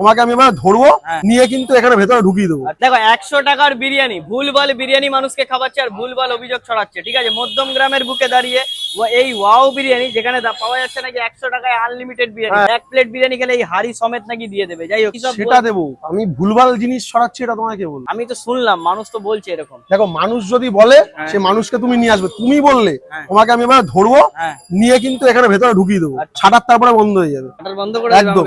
তোমাকে আমি এবার ধরবো হ্যাঁ। নিয়ে কিন্তু এখানে ভেতরে ঢুকিয়ে দেবো। দেখো একশো টাকার বিরিয়ানি ভুলভাল বিরিয়ানি মানুষকে খাওয়াচ্ছে আর ভুলভাল অভিযোগ ছড়াচ্ছে ঠিক আছে? মধ্যম গ্রামের বুকে দাঁড়িয়ে এই ওয়াও বিরিয়ানি যেখানে পাওয়া যাচ্ছে নাকি একশো টাকায় আনলিমিটেড বিরিয়ানি। এক প্লেট বিরিয়ানি খেলে এই হাড়ি সমেত নাকি দিয়ে দেবে। যাই হোক সেটা দেবো। আমি ভুলভাল জিনিস ছড়াচ্ছি এটা তোমাকে কে বলব? আমি তো শুনলাম মানুষ তো বলছে এরকম। দেখো মানুষ যদি বলে হ্যাঁ। সে মানুষকে তুমি নিয়ে আসবে। তুমি বললে হ্যাঁ। তোমাকে আমি এবার ধরবো হ্যাঁ। নিয়ে কিন্তু এখানে ভেতরে ঢুকিয়ে দেবো। আচ্ছা। ছাটার তারপরে বন্ধ হয়ে যাবে। বন্ধ করে একদম।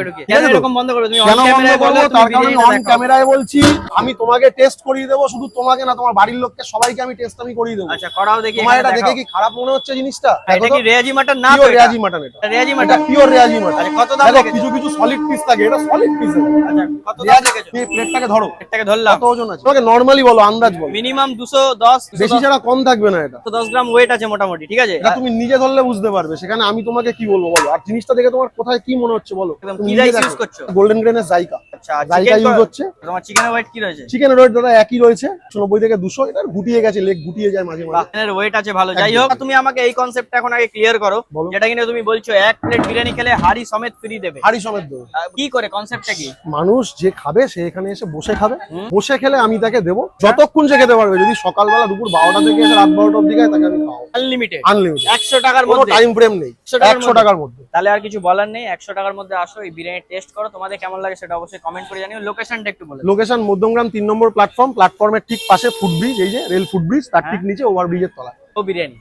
এরকম বন্ধ করে তুমি বন্ধ করব তুমি তার কারণে অন ক্যামেরায় বলছি আমি তোমাকে টেস্ট করিয়ে দেবো শুধু তোমাকে না তোমার বাড়ির লোককে সবাইকে আমি টেস্ট আমি করিয়ে দেবো। আচ্ছা করাও দেখি তোমার এটা এখানে দেখে কি খারাপ মনে হচ্ছে জিনিসটা? এটা কি রেয়াজি মাটন না পিওর রেয়াজি মাটন এটা। এটা রেয়াজি মাটন পিওর রেয়াজি মাটন আচ্ছা, কত দাম দেখো কিছু কিছু সলিড পিস থাকে এটা সলিড পিস আচ্ছা কত দাম রেয়াজি প্লেটটাকে ধরো। এটাকে ধরলাম। কত ওজন আছে? তোমাকে নরমালি বলো আন্দাজ বলো। মিনিমাম দুশো দশ বেশি ছাড়া কম থাকবে না এটা। দশ গ্রাম ওয়েট আছে মোটামুটি ঠিক আছে? এটা তুমি নিজে ধরলে বুঝতে পারবে সেখানে আমি তোমাকে কি বলব বলো? আর জিনিসটা দেখে তোমার কোথায় কি মনে হচ্ছে বলো? কি করছ? গোল্ডেন গ্রেনের जाई का আচ্ছা জাইকা ইউজ হচ্ছে। তোমার চিকেনের ওয়েট কি রয়েছে? চিকেন রোড দাদা একই রয়েছে নব্বই থেকে দুশো এটা গুটিয়ে গেছে লেগ গুটিয়ে যায় মাঝে মাঝে। চিকেনের ওয়েট আছে ভালো। যাই হোক তুমি আমাকে এই কনসেপ্টটা এখন আগে ক্লিয়ার করো। যেটা কিনা তুমি বলছো এক প্লেট বিরিয়ানি খেলে হাড়ি সমেত ফ্রি দেবে। হাড়ি সমেত দেবো। কি করে? কনসেপ্টটা কি? মানুষ যে খাবে সে এখানে এসে বসে খাবে। বসে খেলে আমি তাকে দেবো। যতক্ষণ সে খেতে পারবে যদি সকালবেলা দুপুর বারোটা থেকে এসে রাত বারোটা অব্দি খায় তাকে আমি খাওয়াবো। আনলিমিটেড টাকার মধ্যে। টাইম ফ্রেম নেই। 100 একশো টাকার মধ্যে। তাহলে আর কিছু বলার নেই একশো টাকার মধ্যে আসো এই বিরিয়ানি টেস্ট করো। তোমাদের কেমন লাগে সেটা অবশ্যই কমেন্ট করে জানিও লোকেশনটা একটু বলে লোকেশন মধ্যমগ্রাম তিন নম্বর প্ল্যাটফর্ম প্ল্যাটফর্মের ঠিক পাশে ফুটব্রিজ এই যে রেল ফুটব্রিজ তার ঠিক নিচে ওভারব্রিজের তলা। ও বিরিয়ানি।